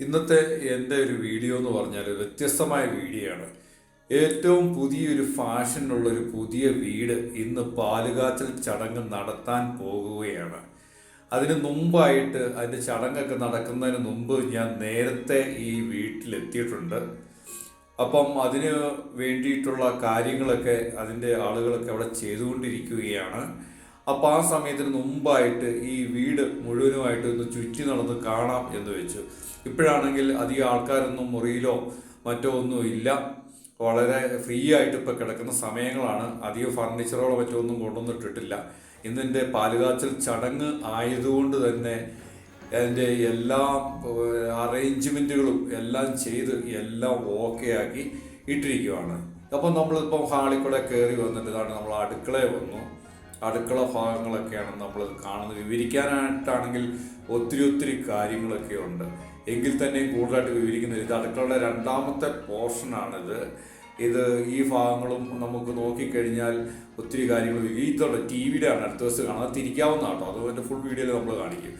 ഇന്നത്തെ എന്റെ ഒരു വീഡിയോ എന്ന് പറഞ്ഞാൽ വ്യത്യസ്തമായ വീഡിയോ ആണ് ഏറ്റവും പുതിയൊരു ഫാഷനുള്ള ഒരു പുതിയ വീട് ഇന്ന് പാലുകാച്ചൽ ചടങ്ങ് നടത്താൻ പോകുകയാണ്. അതിന് മുമ്പായിട്ട് അതിന്റെ ചടങ്ങൊക്കെ നടക്കുന്നതിന് മുമ്പ് ഞാൻ നേരത്തെ ഈ വീട്ടിലെത്തിയിട്ടുണ്ട്. അപ്പം അതിന് വേണ്ടിയിട്ടുള്ള കാര്യങ്ങളൊക്കെ അതിന്റെ ആളുകളൊക്കെ അവിടെ ചെയ്തുകൊണ്ടിരിക്കുകയാണ്. അപ്പോൾ ആ സമയത്തിന് മുമ്പായിട്ട് ഈ വീട് മുഴുവനുമായിട്ട് ഒന്ന് ചുറ്റി നടന്ന് കാണാം എന്ന് വെച്ചു. ഇപ്പോഴാണെങ്കിൽ അധികം ആൾക്കാരൊന്നും മുറിയിലോ മറ്റോ ഒന്നും ഇല്ല. വളരെ ഫ്രീ ആയിട്ട് ഇപ്പോൾ കിടക്കുന്ന സമയങ്ങളാണ്. അധികം ഫർണിച്ചറുകളോ മറ്റോ ഒന്നും കൊണ്ടുവന്നിട്ടിട്ടില്ല. ഇന്നിന്റെ പാലുകാച്ചൽ ചടങ്ങ് ആയതുകൊണ്ട് തന്നെ അതിന്റെ എല്ലാ അറേഞ്ച്മെന്റുകളും എല്ലാം ചെയ്ത് എല്ലാം ഓക്കെ ആക്കി ഇട്ടിരിക്കുവാണ്. അപ്പം നമ്മളിപ്പം ഹാളിൽ കൂടെ കയറി വന്നിട്ട് ഇതാണ് നമ്മൾ അടുക്കളയിൽ വന്നു. അടുക്കള ഭാഗങ്ങളൊക്കെയാണ് നമ്മൾ കാണുന്നത്. വിവരിക്കാനായിട്ടാണെങ്കിൽ ഒത്തിരി ഒത്തിരി കാര്യങ്ങളൊക്കെ ഉണ്ട്. എങ്കിൽ തന്നെ കൂടുതലായിട്ട് വിവരിക്കുന്നത് ഇത് അടുക്കളയുടെ രണ്ടാമത്തെ പോർഷനാണിത്. ഇത് ഈ ഭാഗങ്ങളും നമുക്ക് നോക്കിക്കഴിഞ്ഞാൽ ഒത്തിരി കാര്യങ്ങൾ വിവിധമുള്ള ടി വിയുടെ ആണ് അടുത്ത ദിവസം കാണാൻ തിരിക്കാവുന്ന കേട്ടോ. അതുകൊണ്ട് ഫുൾ വീഡിയോയിൽ നമ്മൾ കാണിക്കും.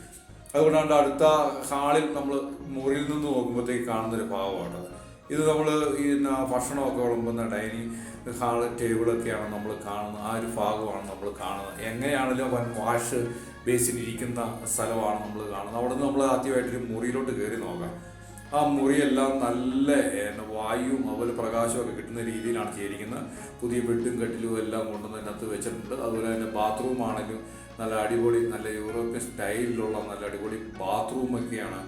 അതുകൊണ്ടാണ് അടുത്ത ഹാളിൽ നമ്മൾ മുറിയിൽ നിന്ന് നോക്കുമ്പോഴത്തേക്ക് കാണുന്നൊരു ഭാഗമാണ് ഇത് നമ്മൾ ഈ ഭക്ഷണമൊക്കെ വിളമ്പുന്ന ഡൈനിങ് ഹാൾ ടേബിളൊക്കെയാണ് നമ്മൾ കാണുന്നത്. ആ ഒരു ഭാഗമാണ് നമ്മൾ കാണുന്നത്. എങ്ങനെയാണല്ലോ വൻ വാഷ് ബേസിൽ ഇരിക്കുന്ന സ്ഥലമാണ് നമ്മൾ കാണുന്നത്. അവിടെ നിന്ന് നമ്മൾ ആദ്യമായിട്ടൊരു മുറിയിലോട്ട് കയറി നോക്കാം. ആ മുറിയെല്ലാം നല്ല വായുവും അതുപോലെ പ്രകാശവും ഒക്കെ കിട്ടുന്ന രീതിയിലാണ് ചെയ്തിരിക്കുന്നത്. പുതിയ ബെഡും കെട്ടിലും എല്ലാം കൊണ്ടുവന്ന് അതിനകത്ത് വെച്ചിട്ടുണ്ട്. അതുപോലെ തന്നെ ബാത്റൂം ആണെങ്കിലും നല്ല അടിപൊളി നല്ല യൂറോപ്യൻ സ്റ്റൈലിലുള്ള നല്ല അടിപൊളി ബാത്റൂമൊക്കെയാണ്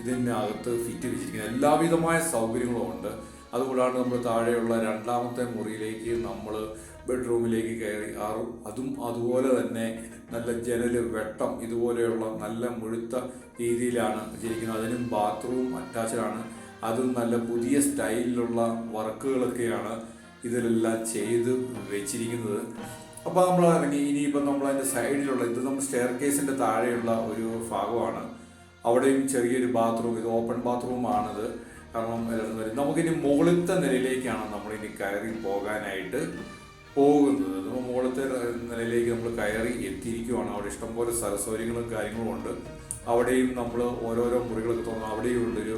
ഇതിന്റെ അകത്ത് ഫിറ്റ് വെച്ചിരിക്കുന്ന എല്ലാവിധമായ സൗകര്യങ്ങളും ഉണ്ട്. അതുകൂടാണ്ട് നമ്മൾ താഴെയുള്ള രണ്ടാമത്തെ മുറിയിലേക്ക് നമ്മൾ ബെഡ്റൂമിലേക്ക് കയറി ആറും അതും അതുപോലെ തന്നെ നല്ല ജനൽ വെട്ടം ഇതുപോലെയുള്ള നല്ല മുഴുത്ത രീതിയിലാണ് ചെയ്തിരിക്കുന്നത് അതിനും ബാത്റൂം അറ്റാച്ച്ഡാണ് അതും നല്ല പുതിയ സ്റ്റൈലിലുള്ള വർക്കുകളൊക്കെയാണ് ഇതിലെല്ലാം ചെയ്ത് വെച്ചിരിക്കുന്നത്. അപ്പോൾ നമ്മൾ ഇറങ്ങി ഇനിയിപ്പോൾ നമ്മൾ അതിന്റെ സൈഡിലുള്ള ഇത് നമ്മൾ സ്റ്റെയർ കേസിന്റെ താഴെയുള്ള ഒരു ഭാഗമാണ്. അവിടെയും ചെറിയൊരു ബാത്റൂം ഇത് ഓപ്പൺ ബാത്റൂമാണിത് കാരണം എല്ലാവരും വരും. നമുക്കിനി മുകളിലത്തെ നിലയിലേക്കാണ് നമ്മളിനി കയറി പോകാനായിട്ട് പോകുന്നത്. നമ്മൾ മുകളിലത്തെ നിലയിലേക്ക് നമ്മൾ കയറി എത്തിയിരിക്കുവാണ്. അവിടെ ഇഷ്ടംപോലെ സ്ഥലസൗകര്യങ്ങളും കാര്യങ്ങളും ഉണ്ട്. അവിടെയും നമ്മൾ ഓരോരോ മുറികളൊക്കെ തോന്നുന്നു അവിടെയും ഉള്ളൊരു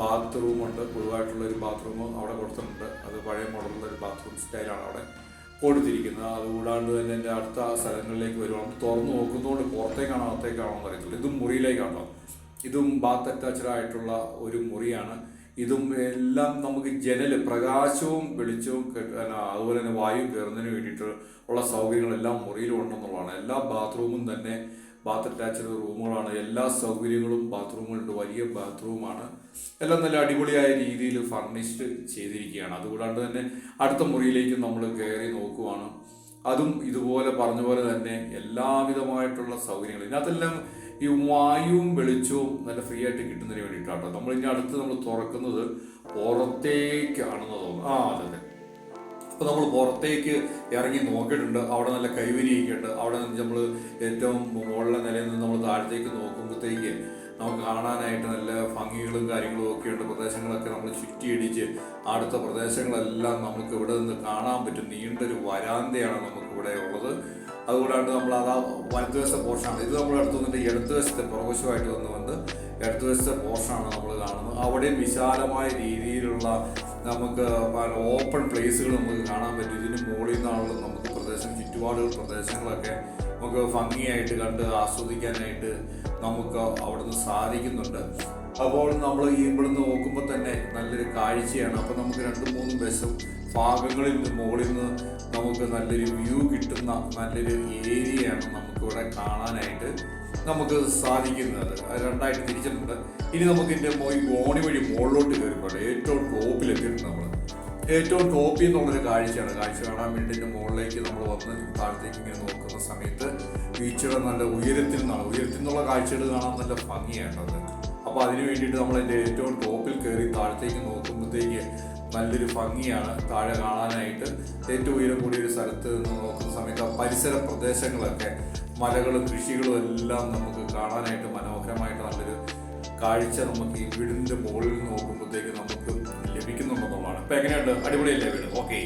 ബാത്റൂം ഉണ്ട്. പൊതുവായിട്ടുള്ള ഒരു ബാത്റൂം അവിടെ കൊടുത്തിട്ടുണ്ട്. അത് പഴയ മോഡലുള്ള ഒരു ബാത്റൂം സ്റ്റൈലാണ് അവിടെ കൊടുത്തിരിക്കുന്നത്. അതുകൂടാണ്ട് തന്നെ എന്റെ അടുത്ത സ്ഥലങ്ങളിലേക്ക് വരുവാണ്. തുറന്നു നോക്കുന്നതുകൊണ്ട് പുറത്തേക്കാണോ അകത്തേക്കാണോ എന്ന് അറിയത്തില്ല. ഇതും മുറിയിലേക്കാണോ ഇതും ബാത്ത് അറ്റാച്ച്ഡ് ആയിട്ടുള്ള ഒരു മുറിയാണ്. ഇതും എല്ലാം നമുക്ക് ജനൽ പ്രകാശവും വെളിച്ചവും അതുപോലെ തന്നെ വായു കയറുന്നതിന് വേണ്ടിയിട്ട് ഉള്ള സൗകര്യങ്ങളെല്ലാം മുറിയിലും ഉണ്ടെന്നുള്ളതാണ് എല്ലാ ബാത്റൂമും തന്നെ ബാത്ത് അറ്റാച്ച്ഡ് റൂമുകളാണ്. എല്ലാ സൗകര്യങ്ങളും ബാത്റൂമുകളുണ്ട്. വലിയ ബാത്റൂമാണ്. എല്ലാം നല്ല അടിപൊളിയായ രീതിയിൽ ഫർണിഷ്ഡ് ചെയ്തിരിക്കുകയാണ്. അതുകൂടാണ്ട് തന്നെ അടുത്ത മുറിയിലേക്ക് നമ്മൾ കയറി നോക്കുവാണ്. അതും ഇതുപോലെ പറഞ്ഞ പോലെ തന്നെ എല്ലാവിധമായിട്ടുള്ള സൗകര്യങ്ങൾ. ഇതിനകത്തെല്ലാം ഈ വായുവും വെളിച്ചവും നല്ല ഫ്രീ ആയിട്ട് കിട്ടുന്നതിന് വേണ്ടിയിട്ടാട്ടോ. നമ്മൾ ഇനി അടുത്ത് നമ്മൾ തുറക്കുന്നത് പുറത്തേക്കാണെന്ന് തോന്നുന്നു. ആ അതെ അതെ. അപ്പോൾ നമ്മൾ പുറത്തേക്ക് ഇറങ്ങി നോക്കിയിട്ടുണ്ട്. അവിടെ നല്ല കൈവരിയൊക്കെ ഉണ്ട് അവിടെ നമ്മൾ ഏറ്റവും മുകളിലെ നിലയിൽ നിന്ന് നമ്മൾ താഴത്തേക്ക് നോക്കുമ്പോഴത്തേക്ക് നമുക്ക് കാണാനായിട്ട് നല്ല ഭംഗികളും കാര്യങ്ങളും ഒക്കെ ഉണ്ട്. പ്രദേശങ്ങളൊക്കെ നമ്മൾ ചുറ്റിയിടിച്ച് അടുത്ത പ്രദേശങ്ങളെല്ലാം നമുക്ക് ഇവിടെ നിന്ന് കാണാൻ പറ്റും. നീണ്ടൊരു വരാന്തയാണ് നമുക്കിവിടെ ഉള്ളത്. അതുകൂടാണ്ട് നമ്മൾ അത് വലതുവശത്തെ പോർഷനാണ് ഇത് നമ്മൾ എടുത്തു വന്നിട്ട് ഇടതുവശത്തെ പുറകുവശമായിട്ട് വന്ന് വന്ന് ഇടതുവശത്തെ പോർഷനാണ് നമ്മൾ കാണുന്നത്. അവിടെയും വിശാലമായ രീതിയിലുള്ള നമുക്ക് ഓപ്പൺ പ്ലേസുകൾ നമുക്ക് കാണാൻ പറ്റും. ഇതിന് മുകളിൽ നിന്നാണല്ലോ നമുക്ക് പ്രദേശം ചുറ്റുപാടുകൾ പ്രദേശങ്ങളൊക്കെ നമുക്ക് ഭംഗിയായിട്ട് കണ്ട് ആസ്വദിക്കാനായിട്ട് നമുക്ക് അവിടുന്ന് സാധിക്കുന്നുണ്ട്. അപ്പോൾ നമ്മൾ ഇവിടുന്ന് നോക്കുമ്പോൾ തന്നെ നല്ലൊരു കാഴ്ചയാണ്. അപ്പോൾ നമുക്ക് രണ്ട് മൂന്ന് ബസ്സും ഭാഗങ്ങളിൽ നിന്ന് മുകളിൽ നിന്ന് നമുക്ക് നല്ലൊരു വ്യൂ കിട്ടുന്ന നല്ലൊരു ഏരിയയാണ് നമുക്കിവിടെ കാണാനായിട്ട് നമുക്ക് സാധിക്കുന്നത്. രണ്ടായിട്ട് തിരിച്ചിട്ടുണ്ട്. ഇനി നമുക്ക് ഇതിന്റെ ഈ ഗോണി വഴി മുകളിലോട്ട് കയറിപ്പോട്ടെ ഏറ്റവും ടോപ്പിലെത്തിയിട്ടുണ്ട് നമ്മൾ. ഏറ്റവും ടോപ്പിൽ നിന്നുള്ളൊരു കാഴ്ചയാണ്. കാഴ്ച കാണാൻ വേണ്ടി ഇതിന്റെ മുകളിലേക്ക് നമ്മൾ വന്ന് താഴത്തേക്ക് ഇങ്ങനെ നോക്കുന്ന സമയത്ത് ബീച്ചുകൾ നല്ല ഉയരത്തിൽ നിന്നാണ്. ഉയരത്തിൽ നിന്നുള്ള കാഴ്ചകൾ കാണാൻ നല്ല ഭംഗിയാണ് അത്. അപ്പോൾ അതിന് വേണ്ടിയിട്ട് നമ്മൾ അതിന്റെ ഏറ്റവും ടോപ്പിൽ കയറി താഴത്തേക്ക് നോക്കുമ്പോഴത്തേക്ക് നല്ലൊരു ഭംഗിയാണ്. താഴെ കാണാനായിട്ട് ഏറ്റവും ഉയരം കൂടിയ ഒരു സ്ഥലത്ത് നിന്ന് നോക്കുന്ന സമയത്ത് ആ പരിസര പ്രദേശങ്ങളൊക്കെ മലകളും കൃഷികളും എല്ലാം നമുക്ക് കാണാനായിട്ട് മനോഹരമായിട്ട് നല്ലൊരു കാഴ്ച നമുക്ക് ഈ വീടിന്റെ മുകളിൽ നോക്കുമ്പോഴത്തേക്ക് നമുക്ക് ലഭിക്കുന്നുണ്ടെന്നുള്ളതാണ്. ഇപ്പം എങ്ങനെയുണ്ട്? അടിപൊളിയല്ലേ വീട്? ഓക്കെ